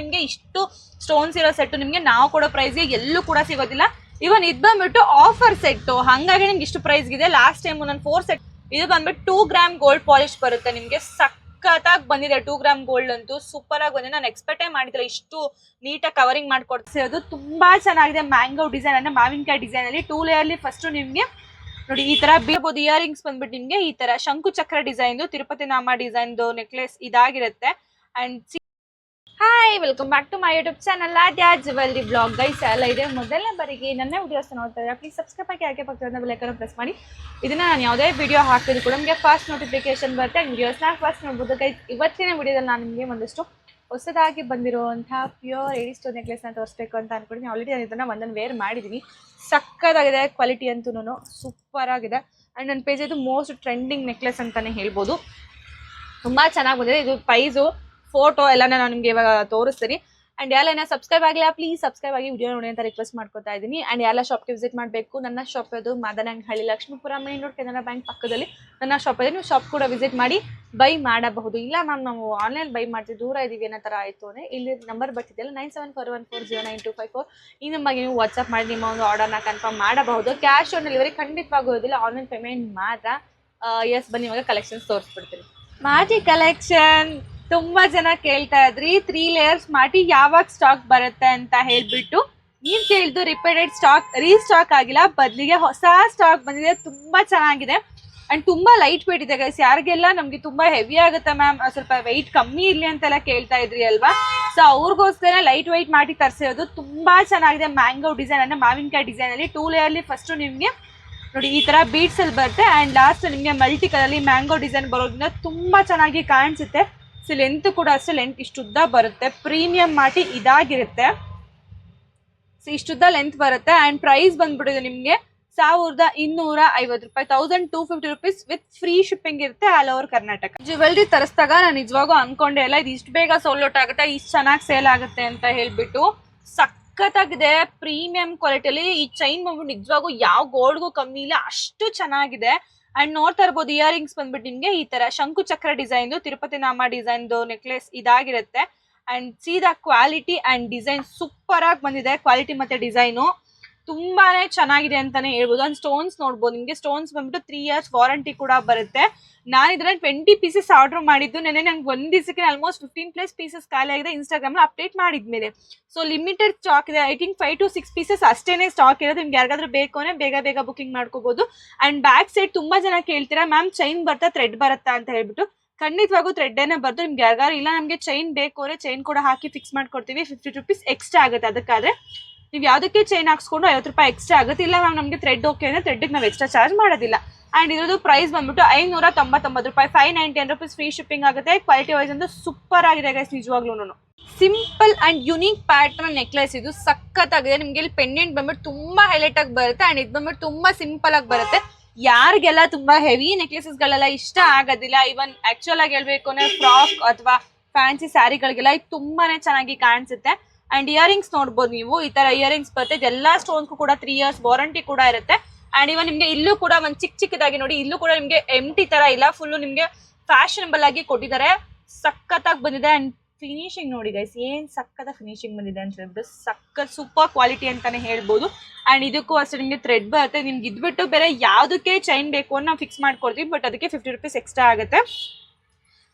ನಿಮ್ಗೆ ಇಷ್ಟು ಸ್ಟೋನ್ಸ್ ಇರೋ ಸೆಟ್ ನಿಮಗೆ ನಾವು ಕೊಡೋ ಪ್ರೈಸ್ಗೆ ಎಲ್ಲೂ ಕೂಡ ಸಿಗೋದಿಲ್ಲ. ಇವನ್ ಇದು ಬಂದ್ಬಿಟ್ಟು ಆಫರ್ ಸೆಟ್ ಹಂಗಾಗಿ ನಿಮ್ಗೆ ಇಷ್ಟು ಪ್ರೈಸ್ ಇದೆ ಲಾಸ್ಟ್ ಟೈಮ್ ನಾನು ಫೋರ್ ಸೆಟ್ ಇದು ಬಂದ್ಬಿಟ್ಟು ಟೂ ಗ್ರಾಮ್ ಗೋಲ್ಡ್ ಪಾಲಿಶ್ ಬರುತ್ತೆ ನಿಮಗೆ. ಸಖತ್ತಾಗಿ ಬಂದಿದೆ ಟೂ ಗ್ರಾಮ್ ಗೋಲ್ಡ್ ಅಂತೂ. ಸೂಪರ್ ಆಗಿ ಬಂದಿದೆ. ನಾನು ಎಕ್ಸ್ಪೆಕ್ಟೇ ಮಾಡಿದ್ರೆ ಇಷ್ಟು ನೀಟಾಗಿ ಕವರಿಂಗ್ ಮಾಡ್ಕೊಡ್ತಿರೋದು ತುಂಬಾ ಚೆನ್ನಾಗಿದೆ ಮ್ಯಾಂಗೋ ಡಿಸೈನ್ ಅಂದ್ರೆ ಮಾವಿನಕಾಯಿ ಡಿಸೈನ್ ಅಲ್ಲಿ. ಟೂ ಲೇಯರ್ಲಿ ಫಸ್ಟ್ ನಿಮಗೆ ನೋಡಿ ಈ ತರ ಬೀಳ್ಬೋದು ಇಯರಿಂಗ್ಸ್ ಬಂದ್ಬಿಟ್ಟು ನಿಮಗೆ ಈ ತರ ಶಂಕು ಚಕ್ರ ಡಿಸೈನ್ ತಿರುಪತಿ ನಾಮ ಡಿಸೈನ್ ನೆಕ್ಲೆಸ್ ಇದಾಗಿರುತ್ತೆ. And hi welcome back to my YouTube channel Aadya jewellery blog guys ಎಲ್ಲ ಇದೆ. ಮೊದಲನೇ ಬಾರಿಗೆ ನನ್ನ ವಿಡಿಯೋಸ್ ನೋಡ್ತಾ ಇದ್ದಾರೆ ಪ್ಲೀಸ್ ಸಬ್ಸ್ಕ್ರೈಬ್ ಆಗಿ, ಹಾಗೆ ಪಕ್ಕದ ಬೆಲೆಕನ್ನು ಪ್ರೆಸ್ ಮಾಡಿ. ಇದನ್ನ ನಾನು ಯಾವುದೇ ವಿಡಿಯೋ ಹಾಕಿದ್ರು ಕೂಡ ನಿಮಗೆ ಫಸ್ಟ್ ನೋಟಿಫಿಕೇಶನ್ ಬರುತ್ತೆ. ವಿಡಿಯೋಸ್ನ ಫಸ್ಟ್ ನೋಡ್ಬೋದು. ಗೈಸ್ ಇವತ್ತಿನ ವಿಡಿಯೋದಲ್ಲಿ ನಾನು ನಿಮಗೆ ಒಂದಷ್ಟು ಹೊಸದಾಗಿ ಬಂದಿರುವಂತಹ ಪ್ಯೂರ್ ಏಡಿ ಸ್ಟೋನ್ ನೆಕ್ಲೆಸ್ನ ತೋರಿಸ್ಬೇಕು ಅಂತ ಅನ್ಕೊಂಡಿದ್ದೀನಿ. ಆಲ್ರೆಡಿ ನಾನು ಇದನ್ನು ಒಂದನ್ನು ವೇರ್ ಮಾಡಿದ್ದೀನಿ. ಸಕ್ಕತ್ತಾಗಿದೆ ಕ್ವಾಲಿಟಿ ಅಂತೂ ಸೂಪರ್ ಆಗಿದೆ. ಆ್ಯಂಡ್ ನನ್ನ ಪೇಜ್ ಇದು ಮೋಸ್ಟ್ ಟ್ರೆಂಡಿಂಗ್ ನೆಕ್ಲೆಸ್ ಅಂತಲೇ ಹೇಳ್ಬೋದು. ತುಂಬ ಚೆನ್ನಾಗಿ ಬಂದಿದೆ. ಇದು ಪ್ರೈಸು ಫೋಟೋ ಎಲ್ಲಾನ ನಾನು ನಿಮಗೆ ಇವಾಗ ತೋರಿಸ್ತೀನಿ. ಅಂಡ್ ಯಾರೆಲ್ಲ ಸಬ್ಸ್ಕ್ರೈಬ್ ಆಗಿಲ್ಲ ಪ್ಲೀಸ್ ಸಬ್ಸ್ಕ್ರೈಬ್ ಆಗಿ ವಿಡಿಯೋ ನೋಡಿ ಅಂತ ರಿಕ್ವೆಸ್ಟ್ ಮಾಡ್ಕೊತಾ ಇದ್ದೀನಿ. ಆ್ಯಂಡ್ ಎಲ್ಲ ಶಾಪ್ಗೆ ವಿಸಿಟ್ ಮಾಡಬೇಕು, ನನ್ನ ಶಾಪ್ ಅದು Madanahalli Lakshmipura main road Canara bank ಪಕ್ಕದಲ್ಲಿ. ನನ್ನ ಶಾಪ್ ಇದೆ ನೀವು ಶಾಪ್ ಕೂಡ ವಿಸಿಟ್ ಮಾಡಿ ಬೈ ಮಾಡಬಹುದು. ಇಲ್ಲ ಮ್ಯಾಮ್ ನಾವು ಆನ್ಲೈನ್ ಬೈ ಮಾಡ್ತೀವಿ, ದೂರ ಇದ್ದೀವಿ ಏನೋ ಥರ ಆಯಿತು ಅಂದರೆ ಇಲ್ಲಿ number ಬರ್ತಿದೆಯಲ್ಲ nine seven four one four zero nine two five four ಈ ನಂಬರ್ಗೆ ನೀವು ವಾಟ್ಸಪ್ ಮಾಡಿ, ನಿಮ್ಮ ಒಂದು ಆರ್ಡರ್ನ ಕನ್ಫರ್ಮ್ ಮಾಡಬಹುದು. ಕ್ಯಾಶ್ ಆನ್ ಡೆಲಿವರಿ ಖಂಡಿತವಾಗೋದಿಲ್ಲ ಆನ್ಲೈನ್ ಪೇಮೆಂಟ್ ಮಾತ್ರ. ಎಸ್ ಬನ್ನಿ, ಇವಾಗ ಕಲೆಕ್ಷನ್ಸ್ ತೋರಿಸ್ಬಿಡ್ತೀನಿ. ಮಾಜಿ ಕಲೆಕ್ಷನ್ ತುಂಬಾ ಜನ ಕೇಳ್ತಾ ಇದ್ರಿ. ತ್ರೀ ಲೇಯರ್ಸ್ ಮಾಡಿ ಯಾವಾಗ ಸ್ಟಾಕ್ ಬರುತ್ತೆ ಅಂತ ಹೇಳ್ಬಿಟ್ಟು ನೀವ್ ಕೇಳಿದ್ದು ರಿಪೇಟೆಡ್ ಸ್ಟಾಕ್ ರೀಸ್ಟಾಕ್ ಆಗಿಲ್ಲ. ಬದಲಿಗೆ ಹೊಸ ಸ್ಟಾಕ್ ಬಂದಿದೆ. ತುಂಬಾ ಚೆನ್ನಾಗಿದೆ. ಅಂಡ್ ತುಂಬಾ ಲೈಟ್ ವೇಟ್ ಇದೆ ಗೈಸ್ ಯಾರಿಗೆಲ್ಲ ನಮ್ಗೆ ತುಂಬಾ ಹೆವಿ ಆಗುತ್ತೆ ಮ್ಯಾಮ್ ಸ್ವಲ್ಪ ವೆಯ್ಟ್ ಕಮ್ಮಿ ಇರಲಿ ಅಂತೆಲ್ಲ ಕೇಳ್ತಾ ಇದ್ರಿ ಅಲ್ವಾ? ಸೊ ಅವ್ರಿಗೋಸ್ಕರ ಲೈಟ್ ವೆಯ್ಟ್ ಮಾಡಿ ತರಿಸಿರೋದು ತುಂಬಾ ಚೆನ್ನಾಗಿದೆ. ಮ್ಯಾಂಗೋ ಡಿಸೈನ್ ಅಂದ್ರೆ ಮಾವಿನಕಾಯಿ ಡಿಸೈನ್ ಅಲ್ಲಿ ಟೂ ಲೇಯರ್ಲಿ ಫಸ್ಟ್ ನಿಮ್ಗೆ ನೋಡಿ, ಈ ತರ ಬೀಟ್ಸ್ ಅಲ್ಲಿ ಬರುತ್ತೆ. ಅಂಡ್ ಲಾಸ್ಟ್ ನಿಮ್ಗೆ ಮಲ್ಟಿ ಕಲರ್ ಮ್ಯಾಂಗೋ ಡಿಸೈನ್ ಬರೋದ್ರಿಂದ ತುಂಬಾ ಚೆನ್ನಾಗಿ ಕಾಣಿಸುತ್ತೆ. ಸೊ ಲೆಂತ್ ಕೂಡ ಅಷ್ಟೇ ಲೆಂತ್ ಇಷ್ಟುದ್ದ ಬರುತ್ತೆ ಪ್ರೀಮಿಯಂ ಮಾಟಿ ಇದಾಗಿರುತ್ತೆ ಸೊ ಇಷ್ಟುದ್ದ ಲೆಂತ್ ಬರುತ್ತೆ ಆ್ಯಂಡ್ ಪ್ರೈಸ್ ಬಂದ್ಬಿಟ್ಟಿದೆ ನಿಮಗೆ ಸಾವಿರದ ಇನ್ನೂರ ಐವತ್ತು ರೂಪಾಯಿ thousand two fifty rupees with free shipping ಇರುತ್ತೆ ಆಲ್ ಓವರ್ ಕರ್ನಾಟಕ ಜ್ಯುವೆಲ್ರಿ ತರಿಸಿದಾಗ ನಾನು ನಿಜವಾಗೂ ಅನ್ಕೊಂಡೆ ಇಲ್ಲ ಇದು ಇಷ್ಟು ಬೇಗ ಸೋಲ್ ಔಟ್ ಆಗುತ್ತೆ ಇಷ್ಟು ಚೆನ್ನಾಗಿ ಸೇಲ್ ಆಗುತ್ತೆ ಅಂತ ಹೇಳ್ಬಿಟ್ಟು ಸಖತ್ತಾಗಿದೆ ಪ್ರೀಮಿಯಂ ಕ್ವಾಲಿಟಿಯಲ್ಲಿ ಈ ಚೈನ್ ಬಂದ್ಬಿಟ್ಟು ನಿಜವಾಗೂ ಯಾವ ಗೋಲ್ಡ್ಗೂ ಕಮ್ಮಿ ಇಲ್ಲ ಅಷ್ಟು ಚೆನ್ನಾಗಿದೆ ಅಂಡ್ ನೋಡ್ತಾ ಇರ್ಬೋದು ಇಯರಿಂಗ್ಸ್ ಬಂದ್ಬಿಟ್ಟು ನಿಮ್ಗೆ ಈ ತರ ಶಂಕು ಚಕ್ರ ಡಿಸೈನ್ ತಿರುಪತಿ ನಾಮ ಡಿಸೈನ್ ನೆಕ್ಲೆಸ್ ಇದಾಗಿರುತ್ತೆ. ಅಂಡ್ ಸೀದಾ ಕ್ವಾಲಿಟಿ ಅಂಡ್ ಡಿಸೈನ್ ಸೂಪರ್ ಆಗಿ ಬಂದಿದೆ. ಕ್ವಾಲಿಟಿ ಮತ್ತೆ ಡಿಸೈನು ತುಂಬಾನೇ ಚೆನ್ನಾಗಿದೆ ಅಂತಾನೆ ಹೇಳ್ಬೋದು. ಅಂಡ್ ಸ್ಟೋನ್ಸ್ ನೋಡ್ಬೋದು. ನಿಮ್ಗೆ ಸ್ಟೋನ್ಸ್ ಬಂದ್ಬಿಟ್ಟು ತ್ರೀ ಇಯರ್ಸ್ ವಾರಂಟಿ ಕೂಡ ಬರುತ್ತೆ. ನಾನು ಇದ್ರಲ್ಲಿ ಟ್ವೆಂಟಿ ಪೀಸಸ್ ಆರ್ಡರ್ ಮಾಡಿದ್ದು. ನೆನೆ ನಂಗೆ ಒಂದ್ ದಿವಸಕ್ಕೆ ಆಲ್ಮೋಸ್ಟ್ ಫಿಫ್ಟೀನ್ ಪ್ಲಸ್ ಪೀಸಸ್ ಖಾಲಿ ಆಗಿದೆ. ಇನ್ಸ್ಟಾಗ್ರಾಮ್ ಅಪ್ಡೇಟ್ ಮಾಡಿದ್ಮೇಲೆ. ಸೊ ಲಿಮಿಟೆಡ್ ಸ್ಟಾಕ್ ಇದೆ. I think five two six pieces ಅಷ್ಟೇನೆ ಸ್ಟಾಕ್ ಇರೋದು. ನಿಮ್ಗೆ ಯಾರಿಗಾದ್ರೂ ಬೇಕು ಬೇಗ ಬೇಗ ಬುಕಿಂಗ್ ಮಾಡ್ಕೋಬಹುದು ಅಂಡ್ ಬ್ಯಾಕ್ ಸೈಡ್ ತುಂಬಾ ಜನ ಕೇಳ್ತೀರಾ ಮ್ಯಾಮ್ ಚೈನ್ ಬರ್ತಾ ಥ್ರೆಡ್ ಬರುತ್ತಾ? ಅಂತ ಹೇಳ್ಬಿಟ್ಟು. ಖಂಡಿತವಾಗೂ ಥ್ರೆಡ್ ಏನೇ ಬರ್ದು ನಿಮ್ಗೆ ಯಾರಿಗಾರು ಇಲ್ಲ, ನಮಗೆ ಚೈನ್ ಬೇಕು ಅಂದ್ರೆ ಚೈನ್ ಕೂಡ ಹಾಕಿ ಫಿಕ್ಸ್ ಮಾಡ್ಕೊಡ್ತೀವಿ. ಫಿಫ್ಟಿ ರುಪೀಸ್ ಎಕ್ಸ್ಟ್ರಾ ಆಗುತ್ತೆ. ಅದಕ್ಕಾದ್ರೆ ನೀವು ಯಾವುದಕ್ಕೆ ಚೈನ್ ಹಾಕ್ಸ್ಕೊಂಡು ಐವತ್ತು ರೂಪಾಯಿ ಎಕ್ಸ್ಟ್ರಾ ಆಗುತ್ತೆ. ಇಲ್ಲ ಮ್ಯಾಮ್ ನಮಗೆ ಥ್ರೆಡ್ ಓಕೆ ಅಂದರೆ ಥ್ರೆಡ್ಗೆ ನಾವು ಎಕ್ಸ್ಟ್ರಾ ಚಾರ್ಜ್ ಮಾಡೋದಿಲ್ಲ. ಆ್ಯಂಡ್ ಇದ್ರದ್ದು ಪ್ರೈಸ್ ಬಂದ್ಬಿಟ್ಟು ಐನೂರ ತೊಂಬತ್ತೊಂಬತ್ತು ರೂಪಾಯಿ five ninety rupees free shipping ಆಗುತ್ತೆ. ಕ್ವಾಲಿಟಿ ವೈಸ್ ಅಂತೂ ಸೂಪರ್ ಆಗಿದೆ ಗೈಸ್ ನಿಜವಾಗ್ಲೂ simple and unique pattern necklace ಇದು ಸಖತ್ತಾಗಿದೆ. ನಿಮಗೆ ಇಲ್ಲಿ ಪೆಂಡೆಂಟ್ ಬಂದ್ಬಿಟ್ಟು ತುಂಬಾ ಹೈಲೈಟ್ ಆಗಿ ಬರುತ್ತೆ ಅಂಡ್ ಇದು ಬಂದ್ಬಿಟ್ಟು ತುಂಬಾ ಸಿಂಪಲ್ ಆಗಿ ಬರುತ್ತೆ. ಯಾರಿಗೆಲ್ಲ ತುಂಬಾ ಹೆವಿ ನೆಕ್ಲೆಸಸ್ಗಳೆಲ್ಲ ಇಷ್ಟ ಆಗೋದಿಲ್ಲ ಇವನ್ ಆ್ಯಕ್ಚುಲಾಗಿ ಹೇಳಬೇಕು ಹೇಳ್ಬೇಕು ಅಂದ್ರೆ ಫ್ರಾಕ್ ಅಥವಾ ಫ್ಯಾನ್ಸಿ ಸ್ಯಾರಿಗಳಿಗೆಲ್ಲ ಇದು ತುಂಬಾನೇ ಚೆನ್ನಾಗಿ ಕಾಣಿಸುತ್ತೆ. ಅಂಡ್ ಇಯರಿಂಗ್ಸ್ ನೋಡ್ಬೋದು ನೀವು. ಈ ತರ ಇಯರಿಂಗ್ಸ್ ಬರುತ್ತೆ. ಎಲ್ಲಾ ಸ್ಟೋನ್ಸ್ಗೂ ಕೂಡ ತ್ರೀ ಇಯರ್ಸ್ ವಾರಂಟಿ ಕೂಡ ಇರುತ್ತೆ. ಅಂಡ್ ಇವನ್ ನಿಮ್ಗೆ ಇಲ್ಲೂ ಕೂಡ ಒಂದ್ ಚಿಕ್ಕ ಚಿಕ್ಕದಾಗಿ ನೋಡಿ, ಇಲ್ಲೂ ಕೂಡ ನಿಮ್ಗೆ ಎಂಟಿ ತರ ಇಲ್ಲ. ಫುಲ್ಲು ನಿಮ್ಗೆ ಫ್ಯಾಷನಬಲ್ ಆಗಿ ಕೊಟ್ಟಿದ್ದಾರೆ. ಸಖತ್ತಾಗಿ ಬಂದಿದೆ. ಅಂಡ್ ಫಿನಿಶಿಂಗ್ ನೋಡಿ ಗೈಸ್ ಏನ್ ಸಕ್ಕದ ಫಿನಿಶಿಂಗ್ ಬಂದಿದೆ ಅಂತ ಹೇಳ್ಬಿಟ್ಟು ಸಖತ್ ಸೂಪರ್ ಕ್ವಾಲಿಟಿ ಅಂತಾನೆ ಹೇಳ್ಬೋದು. ಅಂಡ್ ಇದಕ್ಕೂ ಅಷ್ಟೇ ನಿಮ್ಗೆ ಥ್ರೆಡ್ ಬರುತ್ತೆ. ನಿಮ್ಗೆ ಇದ್ಬಿಟ್ಟು ಬೇರೆ ಯಾವುದಕ್ಕೆ ಚೈನ್ ಬೇಕು ಅಂತ ನಾವು ಫಿಕ್ಸ್ ಮಾಡ್ಕೊಡ್ತೀವಿ. ಬಟ್ ಅದಕ್ಕೆ ಫಿಫ್ಟಿ ರುಪೀಸ್ ಎಕ್ಸ್ಟ್ರಾ ಆಗುತ್ತೆ.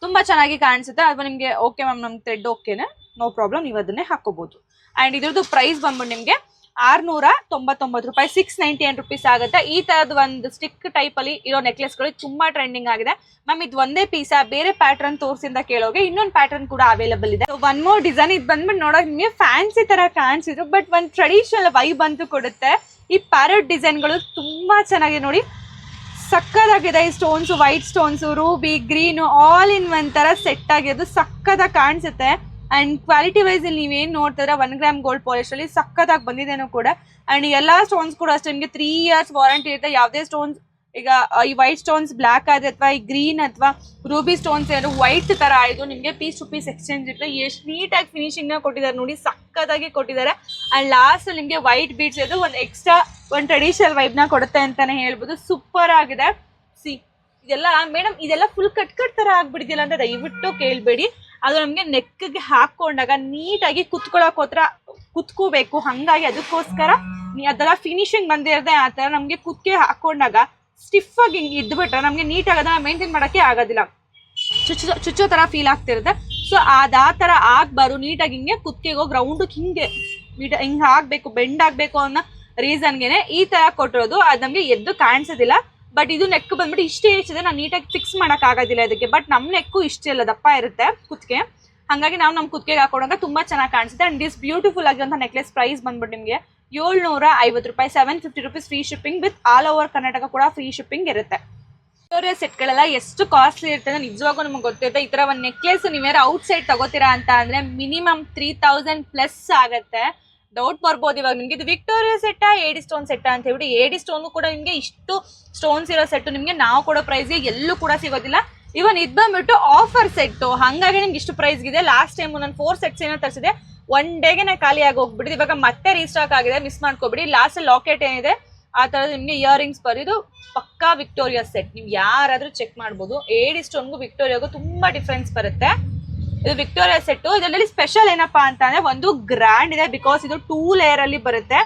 ತುಂಬಾ ಚೆನ್ನಾಗಿ ಕಾಣಿಸುತ್ತೆ. ಅಥವಾ ನಿಮಗೆ ಓಕೆ ಮ್ಯಾಮ್ ನಮ್ಗೆ ಥ್ರೆಡ್ ಓಕೆನೆ ನೋ ಪ್ರಾಬ್ಲಮ್ ನೀವು ಅದನ್ನೇ ಹಾಕೋಬಹುದು ಅಂಡ್ ಇದ್ರದ್ದು ಪ್ರೈಸ್ ಬಂದ್ಬಿಟ್ಟು ನಿಮ್ಗೆ ಆರ್ನೂರ ತೊಂಬತ್ತೊಂಬತ್ತು ರೂಪಾಯಿ ಸಿಕ್ಸ್ ನೈಂಟಿ ಏನ್ ರುಪೀಸ್ ಆಗುತ್ತೆ. ಈ ತರದ್ ಒಂದು ಸ್ಟಿಕ್ ಟೈಪ್ ಅಲ್ಲಿ ಇರೋ ನೆಕ್ಲೆಸ್ಗಳು ತುಂಬಾ ಟ್ರೆಂಡಿಂಗ್ ಆಗಿದೆ. ಮ್ಯಾಮ್ ಇದು ಒಂದೇ ಪೀಸ ಬೇರೆ ಪ್ಯಾಟರ್ನ್ ತೋರಿಸಿಂದ ಕೇಳೋಗೆ ಇನ್ನೊಂದು ಪ್ಯಾಟರ್ನ್ ಕೂಡ ಅವೈಲಬಲ್ ಇದೆ. ಒನ್ ಮೋರ್ ಡಿಸೈನ್ ಇದು ಬಂದ್ಬಿಟ್ಟು ನೋಡೋಕೆ ನಿಮಗೆ ಫ್ಯಾನ್ಸಿ ತರ ಕಾಣಿಸಿದ್ರು ಬಟ್ ಒಂದು ಟ್ರೆಡಿಷನಲ್ ವೈಬ್ ಅಂತೂ ಕೊಡುತ್ತೆ. ಈ ಪ್ಯಾರಟ್ ಡಿಸೈನ್ಗಳು ತುಂಬಾ ಚೆನ್ನಾಗಿದೆ ನೋಡಿ. ಸಕ್ಕದಾಗಿದೆ ಈ stones white stones ruby green all in one ತರ ಸೆಟ್ ಆಗಿರೋದು ಸಕ್ಕದಾಗ ಕಾಣಿಸುತ್ತೆ. ಅಂಡ್ ಕ್ವಾಲಿಟಿ ವೈಸ್ ಇಲ್ಲಿ ನೀವೇನು ನೋಡ್ತಿದ್ರೆ ಒನ್ ಗ್ರಾಮ್ ಗೋಲ್ಡ್ ಪಾಲಿಶ್ ಅಲ್ಲಿ ಸಕ್ಕದಾಗಿ ಬಂದಿದೆನೂ ಕೂಡ. ಆ್ಯಂಡ್ ಎಲ್ಲ ಸ್ಟೋನ್ಸ್ ಕೂಡ ಅಷ್ಟೇ, ನಿಮಗೆ ತ್ರೀ ಇಯರ್ಸ್ ವಾರಂಟಿ ಇರುತ್ತೆ. ಯಾವುದೇ ಸ್ಟೋನ್ಸ್ ಈಗ ಈ ವೈಟ್ ಸ್ಟೋನ್ಸ್ ಬ್ಲ್ಯಾಕ್ ಆದ್ರೆ ಅಥವಾ ಈ ಗ್ರೀನ್ ಅಥವಾ ರೂಬಿ ಸ್ಟೋನ್ಸ್ ಏನಾದ್ರು ವೈಟ್ ತರ ಆಯಿತು ನಿಮಗೆ ಪೀಸ್ ಟು ಪೀಸ್ ಎಕ್ಸ್ಚೇಂಜ್ ಇರುತ್ತೆ ಎಷ್ಟು ನೀಟಾಗಿ ಫಿನಿಶಿಂಗ್ನ ಕೊಟ್ಟಿದ್ದಾರೆ ನೋಡಿ ಸಕ್ಕದಾಗಿ ಕೊಟ್ಟಿದ್ದಾರೆ. ಆ್ಯಂಡ್ ಲಾಸ್ಟ್ ನಿಮಗೆ ವೈಟ್ ಬೀಡ್ಸ್ ಅದು ಒಂದು ಎಕ್ಸ್ಟ್ರಾ ಒಂದು ಟ್ರೆಡಿಷನಲ್ ವೈಬ್ನ ಕೊಡುತ್ತೆ ಅಂತಲೇ ಹೇಳ್ಬೋದು. ಸೂಪರ್ ಆಗಿದೆ. ಸಿ ಇದೆಲ್ಲ ಮೇಡಮ್ ಇದೆಲ್ಲ ಫುಲ್ ಕಟ್ ಕಟ್ ಥರ ಆಗ್ಬಿಡಿದಿಲ್ಲ ಅಂತ ದಯವಿಟ್ಟು ಕೇಳ್ಬೇಡಿ. ಅದು ನಮ್ಗೆ ನೆಕ್ಗೆ ಹಾಕೊಂಡಾಗ ನೀಟಾಗಿ ಕುತ್ಕೊಳಕ್ ಹೋತ್ರ ಕುತ್ಕೋಬೇಕು. ಹಂಗಾಗಿ ಅದಕ್ಕೋಸ್ಕರ ಅದರ ಫಿನಿಶಿಂಗ್ ಬಂದಿರದೆ ಆ ತರ ನಮ್ಗೆ ಕುತ್ಕೆ ಹಾಕೊಂಡಾಗ ಸ್ಟಿಫ್ ಆಗಿ ಹಿಂಗೆ ಇದ್ಬಿಟ್ರೆ ನಮ್ಗೆ ನೀಟಾಗಿ ಅದನ್ನ ಮೇಂಟೈನ್ ಮಾಡಕ್ಕೆ ಆಗೋದಿಲ್ಲ. ಚುಚ್ಚೋ ಚುಚ್ಚೋ ತರ ಫೀಲ್ ಆಗ್ತಿರುತ್ತೆ. ಸೊ ಅದು ಆ ತರ ಆಗಬಾರ್ದು. ನೀಟಾಗಿ ಹಿಂಗೆ ಕುತ್ಕೆಗೆ ಹೋಗಿ ರೌಂಡ್ ಹಿಂಗೆ ಹಿಂಗ್ ಆಗ್ಬೇಕು ಬೆಂಡ್ ಆಗ್ಬೇಕು ಅನ್ನೋ ರೀಸನ್ಗೆ ಈ ತರ ಕೊಟ್ಟಿರೋದು. ಅದು ನಮ್ಗೆ ಎದ್ದು ಕಾಣಿಸೋದಿಲ್ಲ. ಬಟ್ ಇದು ನೆಕ್ ಬಂದ್ಬಿಟ್ಟು ಇಷ್ಟೇ ಇಷ್ಟಿದೆ ನಾನು ನೀಟಾಗಿ ಫಿಕ್ಸ್ ಮಾಡಕ್ ಆಗೋದಿಲ್ಲ ಇದಕ್ಕೆ. ಬಟ್ ನಮ್ಮ ನೆಕ್ಕು ಇಷ್ಟೇ ಇಲ್ಲ ದಪ್ಪ ಇರುತ್ತೆ ಕುತ್ತಿಗೆ ಹಾಗಾಗಿ ನಾವು ನಮ್ ಕುತ್ತಿಗೆಗೆ ಹಾಕೊಂಡಾಗ ತುಂಬಾ ಚೆನ್ನಾಗಿ ಕಾಣಿಸುತ್ತೆ. ಅಂಡ್ ದಿಸ್ ಬ್ಯೂಟಿಫುಲ್ ಆಗಿರುವಂತ ನೆಕ್ಲೆಸ್ ಪ್ರೈಸ್ ಬಂದ್ಬಿಟ್ಟು ನಿಮಗೆ ಏಳ್ನೂರ ಐವತ್ತು ರೂಪಾಯಿ seven fifty rupees free shipping with all over Karnataka ಕೂಡ ಫ್ರೀ ಶಿಪ್ಪಿಂಗ್ ಇರುತ್ತೆ. ವಿಕ್ಟೋರಿಯಾ ಸೆಟ್ಗಳೆಲ್ಲ ಎಷ್ಟು ಕಾಸ್ಟ್ಲಿ ಇರ್ತದೆ ನಿಜವಾಗೂ ನಮಗೆ ಗೊತ್ತಿರುತ್ತೆ. ಈ ತರ ಒಂದು ನೆಕ್ಲೆಸ್ ನೀವ್ಯಾರು ಔಟ್ ಸೈಡ್ ತಗೋತೀರಾ ಅಂತ ಅಂದ್ರೆ ಮಿನಿಮಮ್ ತ್ರೀ ತೌಸಂಡ್ ಪ್ಲಸ್ ಆಗತ್ತೆ. ಡೌಟ್ ಬರ್ಬೋದು. ಇವಾಗ ನಿಮ್ಗೆ ಇದು ವಿಕ್ಟೋರಿಯಾ ಸೆಟ್ಟ ಏಡಿ ಸ್ಟೋನ್ ಸೆಟ್ಟ ಅಂತ ಹೇಳ್ಬಿಟ್ಟು ಏಡಿ ಸ್ಟೋನ್ ಕೂಡ ನಿಮಗೆ ಇಷ್ಟು ಸ್ಟೋನ್ಸ್ ಇರೋ ಸೆಟ್ ನಿಮಗೆ ನಾವು ಕೊಡೋ ಪ್ರೈಸ್ಗೆ ಎಲ್ಲೂ ಕೂಡ ಸಿಗೋದಿಲ್ಲ. ಇವನ್ ಇದು ಬಂದ್ಬಿಟ್ಟು ಆಫರ್ ಸೆಟ್ ಹಂಗಾಗಿ ನಿಮ್ಗೆ ಇಷ್ಟು ಇದೆ ಲಾಸ್ಟ್ ಟೈಮ್ ನಾನು ಫೋರ್ ಸೆಟ್ಸ್ ಏನೋ ತರಿಸಿದೆ. ಒನ್ ಡೇಗೆ ಖಾಲಿ ಆಗಿ ಹೋಗ್ಬಿಟ್ಟಿದೆ. ಇವಾಗ ಮತ್ತೆ ರೀಸ್ಟಾಕ್ ಆಗಿದೆ. ಮಿಸ್ ಮಾಡ್ಕೊಬಿಡಿ. ಲಾಸ್ಟ್ ಲಾಕೆಟ್ ಏನಿದೆ, ಆ ತರ ನಿಮಗೆ ಇಯರಿಂಗ್ಸ್ ಬರೋದು ಪಕ್ಕಾ ವಿಕ್ಟೋರಿಯಾ ಸೆಟ್ ನೀವು ಯಾರಾದರೂ ಚೆಕ್ ಮಾಡ್ಬೋದು. ಏಡಿ ಸ್ಟೋನ್ಗೂ ವಿಕ್ಟೋರಿಯಾಗೂ ತುಂಬಾ ಡಿಫ್ರೆನ್ಸ್ ಬರುತ್ತೆ. ಇದು ವಿಕ್ಟೋರಿಯಾ ಸೆಟ್ ಇದರಲ್ಲಿ ಸ್ಪೆಷಲ್ ಏನಪ್ಪಾ ಅಂತ ಅಂದ್ರೆ ಒಂದು ಗ್ರ್ಯಾಂಡ್ ಇದೆ ಬಿಕಾಸ್ ಇದು ಟೂ ಲೇಯರ್ ಅಲ್ಲಿ ಬರುತ್ತೆ.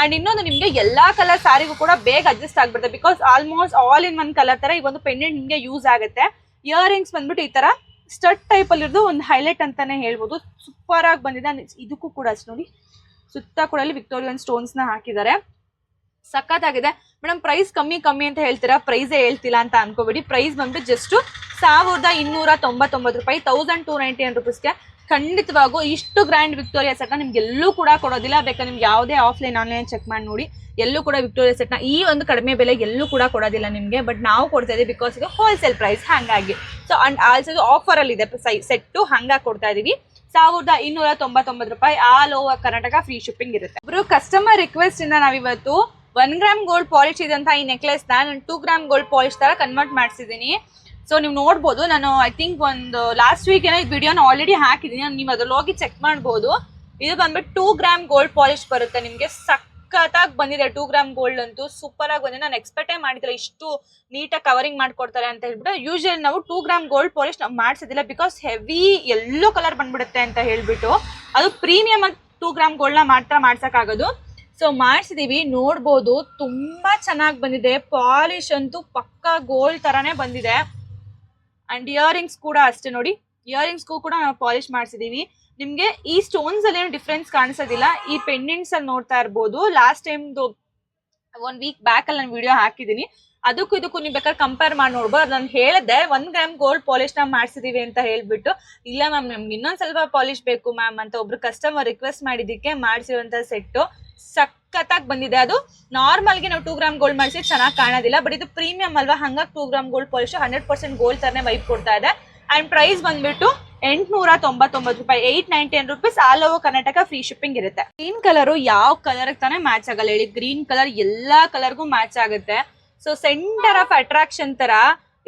ಅಂಡ್ ಇನ್ನೊಂದು ನಿಮಗೆ ಎಲ್ಲಾ ಕಲರ್ ಸಾರಿಗೂ ಕೂಡ ಬೇಗ ಅಡ್ಜಸ್ಟ್ ಆಗ್ಬಿಡುತ್ತೆ because almost all in one colour ತರ ಈ ಒಂದು ಪೆಂಡೆಂಟ್ ನಿಮಗೆ ಯೂಸ್ ಆಗುತ್ತೆ. ಇಯರಿಂಗ್ಸ್ ಬಂದ್ಬಿಟ್ಟು ಈ ತರ ಸ್ಟಡ್ ಟೈಪ್ ಅಲ್ಲಿ ಇರೋದು ಒಂದು ಹೈಲೈಟ್ ಅಂತಾನೆ ಹೇಳ್ಬೋದು. ಸೂಪರ್ ಆಗಿ ಬಂದಿದೆ. ಇದಕ್ಕೂ ಕೂಡ ಅಷ್ಟು ನೋಡಿ. ಸುತ್ತ ಕೂಡ ಅಲ್ಲಿ ವಿಕ್ಟೋರಿಯನ್ ಸ್ಟೋನ್ಸ್ನ ಹಾಕಿದ್ದಾರೆ. ಸಖತ್ತಾಗಿದೆ. ಮೇಡಮ್ ಪ್ರೈಸ್ ಕಮ್ಮಿ ಕಮ್ಮಿ ಅಂತ ಹೇಳ್ತೀರಾ? ಪ್ರೈಸೇ ಹೇಳ್ತಿಲ್ಲ ಅಂತ ಅನ್ಕೋಬೇಡಿ. ಪ್ರೈಸ್ ಬಂದ್ಬಿಟ್ಟು ಜಸ್ಟ್ ಸಾವಿರದ ಇನ್ನೂರ ತೊಂಬತ್ತೊಂಬತ್ತು ರೂಪಾಯಿ ತೌಸಂಡ್ ಟೂ ನೈಂಟಿ ನೈನ್ ರುಪೀಸ್ಗೆ ಖಂಡಿತವಾಗೂ ಇಷ್ಟು ಗ್ರ್ಯಾಂಡ್ ವಿಕ್ಟೋರಿಯಾ ಸೆಟ್ನ ನಿಮ್ಗೆ ಎಲ್ಲೂ ಕೂಡ ಕೊಡೋದಿಲ್ಲ. ಬೇಕಾದ್ರೆ ನಿಮ್ಗೆ ಯಾವುದೇ ಆಫ್ಲೈನ್ ಆನ್ಲೈನ್ ಚೆಕ್ ಮಾಡಿ ನೋಡಿ. ಎಲ್ಲೂ ಕೂಡ ವಿಕ್ಟೋರಿಯಾ ಸೆಟ್ನ ಈ ಒಂದು ಕಡಿಮೆ ಬೆಲೆ ಎಲ್ಲೂ ಕೂಡ ಕೊಡೋದಿಲ್ಲ ನಿಮಗೆ. ಬಟ್ ನಾವು ಕೊಡ್ತಾ ಇದೀವಿ ಬಿಕಾಸ್ ಇದು ಹೋಲ್ಸೇಲ್ ಪ್ರೈಸ್ ಹಂಗಾಗಿ. ಸೊ ಅಂಡ್ ಆಲ್ಸೋ ಇದು ಆಫರ್ ಅಲ್ಲಿ ಇದೆ ಸೆಟ್ಟು ಹಂಗಾಗಿ ಕೊಡ್ತಾ ಇದೀವಿ ಸಾವಿರದ ಇನ್ನೂರ ತೊಂಬತ್ತೊಂಬತ್ತು ರೂಪಾಯಿ all over Karnataka free shipping ಇರುತ್ತೆ. ಒಬ್ಬರು ಕಸ್ಟಮರ್ ರಿಕ್ವೆಸ್ಟ್ ಇಂದ ನಾವಿವತ್ತು ಒನ್ ಗ್ರಾಮ್ ಗೋಲ್ಡ್ ಪಾಲಿಶ್ ಇದಂತ ಈ ನೆಕ್ಲೆಸ್ ನಾನು ಟೂ ಗ್ರಾಮ್ ಗೋಲ್ಡ್ ಪಾಲಿಶ್ ತರ ಕನ್ವರ್ಟ್ ಮಾಡಿಸಿದ್ದೀನಿ. ಸೊ ನೀವು ನೋಡ್ಬೋದು, ನಾನು ಐ ಥಿಂಕ್ ಒಂದು ಲಾಸ್ಟ್ ವೀಕ್ ಏನೋ ಈ ವಿಡಿಯೋನ ಆಲ್ರೆಡಿ ಹಾಕಿದ್ದೀನಿ. ನೀವು ಅದ್ರಲ್ಲಿ ಹೋಗಿ ಚೆಕ್ ಮಾಡ್ಬೋದು. ಇದು ಬಂದ್ಬಿಟ್ಟು ಟೂ ಗ್ರಾಮ್ ಗೋಲ್ಡ್ ಪಾಲಿಶ್ ಬರುತ್ತೆ. ನಿಮಗೆ ಸಖತ್ತಾಗಿ ಬಂದಿದೆ ಟೂ ಗ್ರಾಮ್ ಗೋಲ್ಡ್ ಅಂತೂ. ಸೂಪರ್ ಆಗಿ ಬಂದಿದೆ. ನಾನು ಎಕ್ಸ್ಪೆಕ್ಟೇ ಮಾಡಿದ್ರೆ ಇಷ್ಟು ನೀಟಾಗಿ ಕವರಿಂಗ್ ಮಾಡ್ಕೊಡ್ತಾರೆ ಅಂತ ಹೇಳ್ಬಿಟ್ಟು ಯೂಶಲಿ ನಾವು ಟೂ ಗ್ರಾಮ್ ಗೋಲ್ಡ್ ಪಾಲಿಶ್ ನಾವು ಮಾಡಿಸೋದಿಲ್ಲ. ಬಿಕಾಸ್ ಹೆವಿ ಎಲ್ಲೋ ಕಲರ್ ಬಂದ್ಬಿಡುತ್ತೆ ಅಂತ ಹೇಳ್ಬಿಟ್ಟು. ಅದು ಪ್ರೀಮಿಯಂ ಟೂ ಗ್ರಾಮ್ ಗೋಲ್ಡ್ನ ಮಾತ್ರ ಮಾಡ್ಸಕ್ಕಾಗೋದು. ಸೊ ಮಾಡಿಸಿದೀವಿ, ನೋಡ್ಬೋದು, ತುಂಬಾ ಚೆನ್ನಾಗಿ ಬಂದಿದೆ. ಪಾಲಿಶ್ ಅಂತೂ ಪಕ್ಕಾ ಗೋಲ್ಡ್ ತರಾನೇ ಬಂದಿದೆ. ಅಂಡ್ ಇಯರಿಂಗ್ಸ್ ಕೂಡ ಅಷ್ಟೇ ನೋಡಿ. ಇಯರಿಂಗ್ಸ್ಗೂ ಕೂಡ ನಾವು ಪಾಲಿಶ್ ಮಾಡಿಸಿದೀವಿ. ನಿಮಗೆ ಈ ಸ್ಟೋನ್ಸ್ ಅಲ್ಲಿ ಏನು ಡಿಫ್ರೆನ್ಸ್ ಕಾಣಿಸೋದಿಲ್ಲ. ಈ ಪೆಂಡೆಂಟ್ಸ್ ಅಲ್ಲಿ ನೋಡ್ತಾ ಇರ್ಬೋದು. ಲಾಸ್ಟ್ ಟೈಮ್ದು ಒನ್ ವೀಕ್ ಬ್ಯಾಕ್ ಅಲ್ಲಿ ನಾನು ವಿಡಿಯೋ ಹಾಕಿದೀನಿ. ಅದಕ್ಕೂ ಇದಕ್ಕೂ ನೀವು ಬೇಕಾದ್ರೆ ಕಂಪೇರ್ ಮಾಡಿ ನೋಡ್ಬೋದು. ನಾನು ಹೇಳಿದೆ, ಒಂದ್ ಗ್ರಾಮ್ ಗೋಲ್ಡ್ ಪಾಲಿಶ್ನ ಮಾಡಿಸಿದೀವಿ ಅಂತ ಹೇಳ್ಬಿಟ್ಟು, ಇಲ್ಲ ಮ್ಯಾಮ್ ನಮ್ಗೆ ಇನ್ನೊಂದ್ ಸ್ವಲ್ಪ ಪಾಲಿಶ್ ಬೇಕು ಮ್ಯಾಮ್ ಅಂತ ಒಬ್ರು ಕಸ್ಟಮರ್ ರಿಕ್ವೆಸ್ಟ್ ಮಾಡಿದ್ದಕ್ಕೆ ಮಾಡಿಸಿರುವಂತ ಸೆಟ್ಟು ಸಖತ್ತಾಗಿ ಬಂದಿದೆ. ಅದು ನಾರ್ಮಲ್ಗೆ ನಾವು ಟೂ ಗ್ರಾಮ್ ಗೋಲ್ಡ್ ಮಾಡಿಸಿ ಚೆನ್ನಾಗಿ ಕಾಣೋದಿಲ್ಲ ಬಟ್ ಇದು ಪ್ರೀಮಿಯಂ ಅಲ್ವಾ? ಹಂಗಾಗಿ two gram gold polish hundred percent gold ತರನೇ ವೈಪ್ ಕೊಡ್ತಾ ಇದೆ. ಅಂಡ್ ಪ್ರೈಸ್ ಬಂದ್ಬಿಟ್ಟು ಎಂಟ್ನೂರ ತೊಂಬತ್ತೊಂಬತ್ತು ರೂಪಾಯಿ eight ninety rupees all over Karnataka free shipping ಇರುತ್ತೆ. ಗ್ರೀನ್ ಕಲರ್ ಯಾವ ಕಲರ್ ತಾನೇ ಮ್ಯಾಚ್ ಆಗಲ್ಲ ಹೇಳಿ. ಗ್ರೀನ್ ಕಲರ್ ಎಲ್ಲಾ ಕಲರ್ಗೂ ಮ್ಯಾಚ್ ಆಗುತ್ತೆ. ಸೊ ಸೆಂಟರ್ ಆಫ್ ಅಟ್ರಾಕ್ಷನ್ ತರ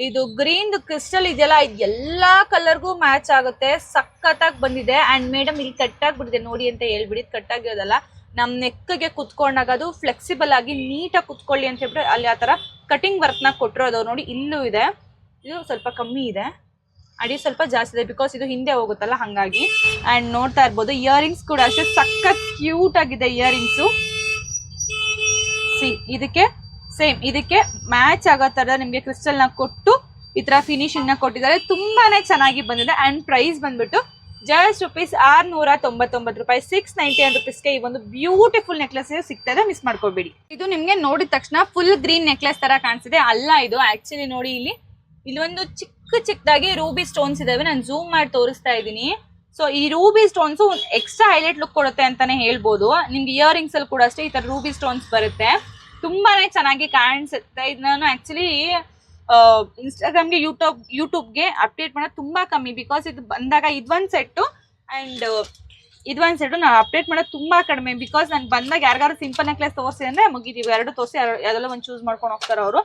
ಇದು ಗ್ರೀನ್ ಕ್ರಿಸ್ಟಲ್ ಇದೆಯಲ್ಲ, ಇದು ಎಲ್ಲಾ ಕಲರ್ಗೂ ಮ್ಯಾಚ್ ಆಗುತ್ತೆ. ಸಖತ್ತಾಗಿ ಬಂದಿದೆ. ಅಂಡ್ ಮೇಡಮ್ ಇಲ್ಲಿ ಕಟ್ಟಾಗ್ಬಿಟ್ಟಿದೆ ನೋಡಿ ಅಂತ ಹೇಳ್ಬಿಡಿ ಕಟ್ಟಾಗಿರೋದಲ್ಲ ನಮ್ ನೆಕ್ಗೆ ಕುತ್ಕೊಂಡಾಗ ಅದು ಫ್ಲೆಕ್ಸಿಬಲ್ ಆಗಿ ನೀಟಾಗಿ ಕುತ್ಕೊಳ್ಳಿ ಅಂತ ಹೇಳ್ಬಿಟ್ಟು ಅಲ್ಲಿ ಆ ತರ ಕಟಿಂಗ್ ವರ್ಕ್ನ ಕೊಟ್ಟಿರೋದು ನೋಡಿ, ಇಲ್ಲೂ ಇದೆ. ಇದು ಸ್ವಲ್ಪ ಕಮ್ಮಿ ಇದೆ. ಅಡಿ ಸ್ವಲ್ಪ ಜಾಸ್ತಿ ಇದೆ ಬಿಕಾಸ್ ಇದು ಹಿಂದೆ ಹೋಗುತ್ತಲ್ಲ, ಹಂಗಾಗಿ. ಅಂಡ್ ನೋಡ್ತಾ ಇರ್ಬೋದು ಇಯರಿಂಗ್ಸ್ ಕೂಡ ಅಷ್ಟೇ ಸಖತ್ ಕ್ಯೂಟ್ ಆಗಿದೆ ಇಯರಿಂಗ್ಸು ಸಿ ಇದಕ್ಕೆ ಸೇಮ್ ಇದಕ್ಕೆ ಮ್ಯಾಚ್ ಆಗೋ ತರ ನಿಮಗೆ ಕ್ರಿಸ್ಟಲ್ನ ಕೊಟ್ಟು ಈ ಫಿನಿಶಿಂಗ್ನ ಕೊಟ್ಟಿದ್ದಾರೆ. ತುಂಬಾನೇ ಚೆನ್ನಾಗಿ ಬಂದಿದೆ ಅಂಡ್ ಪ್ರೈಸ್ ಬಂದ್ಬಿಟ್ಟು ಜಸ್ಟ್ ರುಪೀಸ್ ಆರ್ನೂರ ತೊಂಬತ್ತೊಂಬತ್ತು ರೂಪಾಯಿ ಸಿಕ್ಸ್ ನೈಂಟಿ ಒನ್ ರುಪೀಸ್ಗೆ ಈ ಒಂದು ಬ್ಯೂಟಿಫುಲ್ ನೆಕ್ಲೆಸ್ ಸಿಗ್ತಾ ಮಿಸ್ ಮಾಡ್ಕೋಬೇಡಿ. ಇದು ನಿಮ್ಗೆ ನೋಡಿದ ತಕ್ಷಣ ಫುಲ್ ಗ್ರೀನ್ ನೆಕ್ಲೆಸ್ ತರ ಕಾಣಿಸಿದೆ. ಅಲ್ಲ ಇದು ಆಕ್ಚುಲಿ ನೋಡಿ ಇಲ್ಲಿ ಇಲ್ಲಿ ಒಂದು ಚಿಕ್ಕ ಚಿಕ್ಕದಾಗಿ ರೂಬಿ ಸ್ಟೋನ್ಸ್ ಇದಾವೆ. ನಾನು ಝೂಮ್ ಮಾಡಿ ತೋರಿಸ್ತಾ ಇದ್ದೀನಿ. ಸೊ ಈ ruby stones extra highlight look ಕೊಡುತ್ತೆ ಅಂತಾನೆ ಹೇಳ್ಬೋದು. ನಿಮ್ಗೆ ಇಯರಿಂಗ್ಸ್ ಅಲ್ಲಿ ಕೂಡ ಅಷ್ಟೇ ಈ ತರ ರೂಬಿ ಸ್ಟೋನ್ಸ್ ಬರುತ್ತೆ. ತುಂಬಾನೇ ಚೆನ್ನಾಗಿ ಕಾಣಿಸುತ್ತೆ. ನಾನು ಆಕ್ಚುಲಿ ಇನ್ಸ್ಟಾಗ್ರಾಮ್ಗೆ ಯೂಟ್ಯೂಬ್ ಯೂಟ್ಯೂಬ್ಗೆ ಅಪ್ಡೇಟ್ ಮಾಡೋದು ತುಂಬಾ ಕಮ್ಮಿ ಬಿಕಾಸ್ ಇದು ಬಂದಾಗ ಇದೊಂದು ಸೆಟ್ಟು ಅಂಡ್ ಇದೊಂದು ಸೆಟ್ಟು ನಾನು ಅಪ್ಡೇಟ್ ಮಾಡೋದು ತುಂಬಾ ಕಡಿಮೆ ಬಿಕಾಸ್ ನಾನು ಬಂದಾಗ ಯಾರಿಗಾರು ಸಿಂಪಲ್ ನೆಕ್ಲೆಸ್ ತೋರಿಸಿ ಅಂದ್ರೆ ಮುಗಿದೀವಿ ಎರಡು ತೋರಿಸಿ ಯಾವ್ದೆಲ್ಲ ಒಂದು ಚೂಸ್ ಮಾಡ್ಕೊಂಡು ಹೋಗ್ತಾರೆ ಅವರು.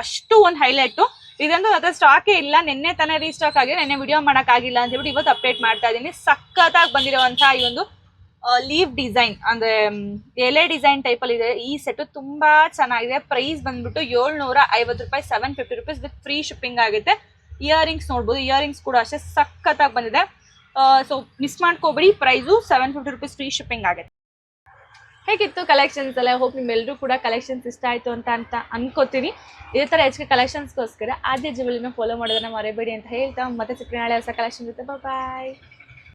ಅಷ್ಟು ಒಂದು ಹೈಲೈಟು ಇದೊಂದು ಅದ್ರ ಸ್ಟಾಕೇ ಇಲ್ಲ. ನಿನ್ನೆ ತಾನೇ ರೀಸ್ಟಾಕ್ ಆಗಿದೆ. ನಿನ್ನೆ ವಿಡಿಯೋ ಮಾಡೋಕ್ಕಾಗಿಲ್ಲ ಅಂತ ಹೇಳ್ಬಿಟ್ಟು ಇವತ್ತು ಅಪ್ಡೇಟ್ ಮಾಡ್ತಾ ಇದ್ದೀನಿ ಸಖತ್ತಾಗಿ ಬಂದಿರುವಂತಹ ಈ ಒಂದು ಲೀವ್ ಡಿಸೈನ್ ಅಂದ್ರೆ ಎಲೆ ಡಿಸೈನ್ ಟೈಪ್ ಅಲ್ಲಿ ಇದೆ. ಈ ಸೆಟ್ ತುಂಬಾ ಚೆನ್ನಾಗಿದೆ. ಪ್ರೈಸ್ ಬಂದ್ಬಿಟ್ಟು ಏಳ್ನೂರ ಐವತ್ತು ರೂಪಾಯಿ seven fifty rupees with free shipping ಆಗುತ್ತೆ. ಇಯರಿಂಗ್ಸ್ ನೋಡ್ಬೋದು. ಇಯರಿಂಗ್ಸ್ ಕೂಡ ಅಷ್ಟೇ ಸಖತ್ತಾಗಿ ಬಂದಿದೆ. ಸೊ ಮಿಸ್ ಮಾಡ್ಕೋಬೇಡಿ. Price seven fifty rupees free shipping ಆಗುತ್ತೆ. ಹೇಗಿತ್ತು ಕಲೆಕ್ಷನ್ಸ್ ಎಲ್ಲ? ಹೋಪ್ ನಿಮ್ಮೆಲ್ಲರೂ ಕೂಡ ಕಲೆಕ್ಷನ್ಸ್ ಇಷ್ಟ ಆಯಿತು ಅಂತ ಅಂತ ಅನ್ಕೋತೀನಿ. ಇದೇ ಥರ ಹೆಚ್ಚಿಗೆ ಕಲೆಕ್ಷನ್ಸ್ಗೋಸ್ಕರ ಆದ್ಯ ಜುವೆಲಿನ ಫಾಲೋ ಮಾಡೋದನ್ನ ಮರೆಯಬೇಡಿ ಅಂತ ಹೇಳ್ತಾ, ಮತ್ತೆ ಸಿಕ್ಕ ನಾಳೆ ಹೊಸ ಕಲೆಕ್ಷನ್ ಜೊತೆ. ಬಾಯ್